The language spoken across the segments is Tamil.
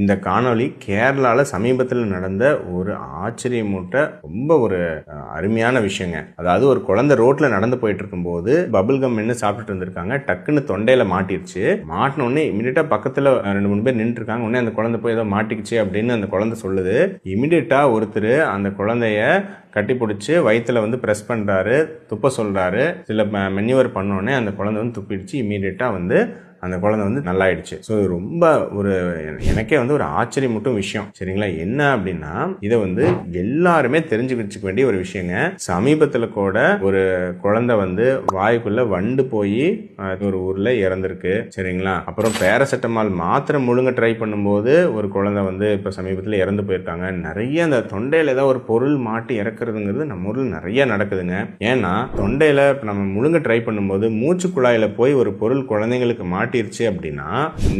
இந்த காணொளி கேரளால சமீபத்தில் நடந்த ஒரு ஆச்சரியமூட்ட ரொம்ப ஒரு அருமையான விஷயங்க. அதாவது ஒரு குழந்தை ரோட்ல நடந்து போயிட்டு இருக்கும்போது பபுள் கம் என்ன சாப்பிட்டுட்டு இருந்திருக்காங்க. டக்குன்னு தொண்டையில மாட்டிருச்சு. மாட்டினோடனே உடனே பக்கத்தில் பக்கத்துல ரெண்டு மூணு பேர் நின்று இருக்காங்க உடனே அந்த குழந்தை போய் ஏதோ மாட்டிக்கிச்சு அப்படின்னு அந்த குழந்தை சொல்லுது. இமிடியட்டா ஒருத்தர் அந்த குழந்தைய கட்டி பிடிச்சி வயித்துல வந்து ப்ரெஸ் பண்ணுறாரு துப்ப சொல்கிறாரு சில மென்யூவர் பண்ணோடனே அந்த குழந்தை வந்து துப்பிடுச்சு. இமீடியட்டாக வந்து அந்த குழந்தை வந்து நல்லாயிடுச்சு. ஸோ ரொம்ப ஒரு எனக்கே வந்து ஒரு ஆச்சரியமூட்டும் விஷயம். சரிங்களா? என்ன அப்படின்னா இதை வந்து எல்லாருமே தெரிஞ்சு வச்சுக்க வேண்டிய ஒரு விஷயங்க. சமீபத்தில் கூட ஒரு குழந்தை வந்து வாய்க்குள்ள வண்டு போய் ஒரு ஊர்ல இறந்துருக்கு. சரிங்களா? அப்புறம் பேராசெட்டமால் மாத்திரை முழுங்க ட்ரை பண்ணும்போது ஒரு குழந்தை வந்து இப்போ சமீபத்தில் இறந்து போயிருக்காங்க. நிறைய அந்த தொண்டையில் ஏதாவது ஒரு பொருள் மாட்டி இறக்குறதுங்கிறது நம்ம ஊரில் நிறைய நடக்குதுங்க. ஏன்னா தொண்டையில் இப்போ நம்ம முழுங்க ட்ரை பண்ணும்போது மூச்சு குழாயில் போய் ஒரு பொருள் குழந்தைங்களுக்கு மாட்டிருச்சு அப்படின்னா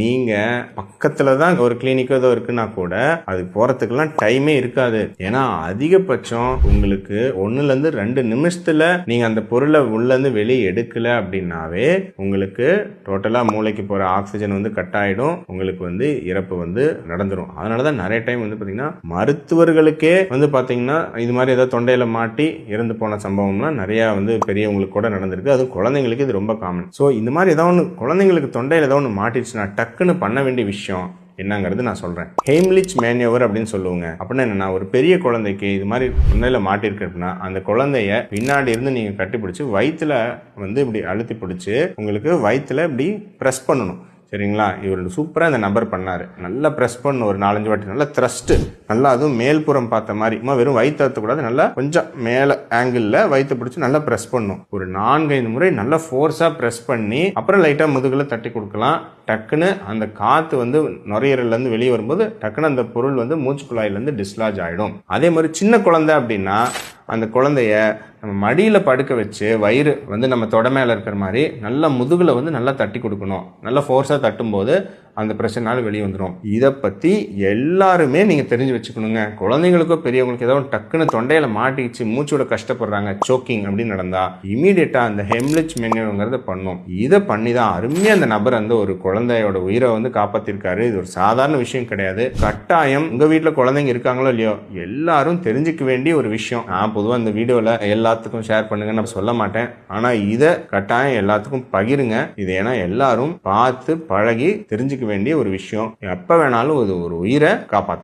நீங்கள் பக்கத்தில் தான் ஒரு கிளினிக்கோ ஏதோ இருக்குன்னா கூட அது போகிறதுக்கெல்லாம் டைமே இருக்காது. ஏன்னா அதிகபட்சம் உங்களுக்கு ஒன்றுலேருந்து ரெண்டு நிமிஷத்தில் நீங்கள் அந்த பொருளை உள்ளேருந்து வெளியே எடுக்கல அப்படின்னாவே உங்களுக்கு டோட்டலாக மூளைக்கு போகிற ஆக்சிஜன் வந்து கட் ஆகிடும் உங்களுக்கு வந்து இறப்பு வந்து நடந்துடும் அதனால தான் நிறைய டைம் வந்து பார்த்தீங்கன்னா மருத்துவர்களுக்கே வந்து பார்த்தீங்கன்னா இது மாதிரி ஏதாவது தொண்டையில் மாட்டி இறந்து போன சம்பவம்லாம் நிறையா வந்து பெரியவங்களுக்கு கூட நடந்திருக்கு. அது குழந்தைங்களுக்கு இது ரொம்ப காமன் ஸோ இந்த மாதிரி ஏதாவது ஒன்று குழந்தைங்களுக்கு தொண்டையில் ஏதோ ஒன்று மாட்டிடுச்சுன்னா டக்குன்னு பண்ண வேண்டிய விஷயம் என்னங்கிறது நான் சொல்கிறேன் ஹெய்ம்லிச் மேன்யோவர் அப்படின்னு சொல்லுவாங்க. அப்படின்னா என்னென்னா ஒரு பெரிய குழந்தைக்கு இது மாதிரி தொண்டையில் மாட்டிருக்கு அப்படின்னா அந்த குழந்தைய பின்னாடி இருந்து நீங்கள் கட்டி பிடிச்சி வயிற்றுல வந்து இப்படி அழுத்தி பிடிச்சி உங்களுக்கு வயிற்றில் இப்படி ப்ரெஸ் பண்ணணும். சரிங்களா? இவர் சூப்பராக இந்த நம்பர் பண்ணார். நல்லா ப்ரெஸ் பண்ணு ஒரு நாலஞ்சு வாட்டி. நல்லா த்ரஸ்ட்டு நல்லா அதுவும் மேல்புறம் பார்த்த மாதிரி. சும்மா வெறும் வயிற்று கூடாது நல்லா கொஞ்சம் மேலே ஆங்கிளில் வயிற்று பிடிச்சி நல்லா ப்ரெஸ் பண்ணும் ஒரு நான்கைந்து முறை நல்லா ஃபோர்ஸாக ப்ரெஸ் பண்ணி அப்புறம் லைட்டாக முதுகில் தட்டி கொடுக்கலாம். டக்குன்னு அந்த காற்று வந்து நுரையீரல்லேருந்து வெளியே வரும்போது டக்குன்னு அந்த பொருள் வந்து மூச்சு குழாயிலேருந்து டிஸ்லாஜ் ஆகிடும் அதே மாதிரி சின்ன குழந்தை அப்படின்னா அந்த குழந்தைய நம்ம மடியில் படுக்க வச்சு வயிறு வந்து நம்ம தொட மேலே இருக்கிற மாதிரி நல்லா முதுகில் வந்து நல்லா தட்டி கொடுக்கணும். நல்லா ஃபோர்ஸாக தட்டும்போது அந்த பிரச்சனைனால வெளியே வந்துடும் இதை பற்றி எல்லாருமே நீங்கள் தெரிஞ்சு வச்சுக்கணுங்க. குழந்தைங்களுக்கோ பெரியவங்களுக்கு ஏதோ டக்குன்னு தொண்டையில் மாட்டிக்கிச்சு மூச்சோட கஷ்டப்படுறாங்க சோக்கிங் அப்படின்னு நடந்தால் இமீடியட்டாக அந்த ஹெம்லிச் மென்யூங்கிறத பண்ணும். இதை பண்ணி தான் அருமையாக அந்த நபர் வந்து ஒரு குழந்தையோட உயிரை வந்து காப்பாற்றிருக்காரு இது ஒரு சாதாரண விஷயம் கிடையாது. கட்டாயம் உங்கள் வீட்டில் குழந்தைங்க இருக்காங்களோ இல்லையோ எல்லாரும் தெரிஞ்சுக்க வேண்டிய ஒரு விஷயம். நான் பொதுவாக இந்த வீடியோவில் எல்லாத்துக்கும் ஷேர் பண்ணுங்கன்னு நான் சொல்ல மாட்டேன். ஆனால் இதை கட்டாயம் எல்லாத்துக்கும் பகிருங்க. இது ஏன்னா எல்லாரும் பார்த்து பழகி தெரிஞ்சுக்க வேண்டிய ஒரு விஷயம். எப்போ வேணாலும் அது ஒரு உயிரை காப்பாற்றும்